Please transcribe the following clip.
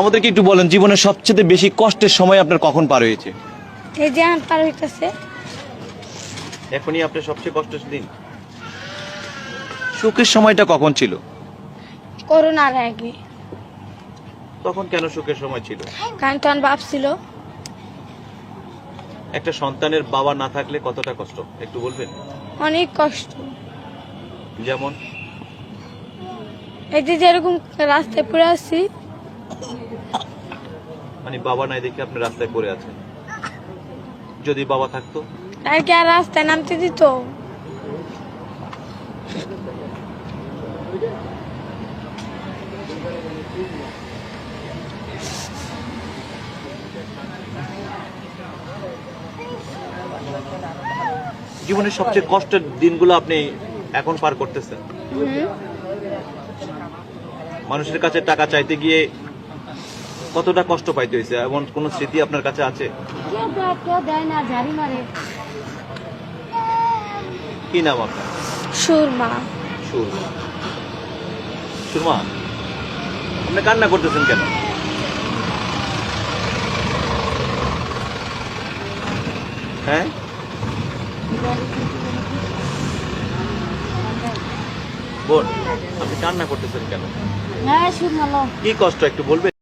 আমাদেরকে একটু বলেন জীবনের সবচেয়ে বেশি কষ্টের সময় আপনার কখন পার হয়েছে? এই যে আমার পার হইতেছে। এখনই আপনার সবচেয়ে কষ্টের দিন। সুখের সময়টা কখন ছিল? করোনার আগে। তখন কেন সুখের সময় ছিল? কারণ তখন বাপ ছিল। একটা সন্তানের বাবা না থাকলে কতটা কষ্ট? একটু বলবেন? অনেক কষ্ট। যেমন? এই যে যেরকম রাস্তায় পড়ে আসছি মানে বাবা নাই দেখে আপনি রাস্তায় পড়ে আছেন। যদি বাবা থাকতো? আর কি আর রাস্তায় নামতে দিত? জীবনের সবচেয়ে কষ্টের দিনগুলো আপনি এখন পার করতেছেন। মানুষের কাছে টাকা চাইতে গিয়ে কতটা কষ্ট পাইতে হয়েছে এমন কোন স্মৃতি আপনার কাছে আছে? কেউ দেয় না ঝাড়ি মারে কি নাম আপনার? সুরমা। সুরমা। সুরমা আপনি কান্না করতেছেন কেন? হ্যাঁ? বোন আপনি কান্না করতেছেন কেন? হ্যাঁ কি কষ্ট একটু বলবেন?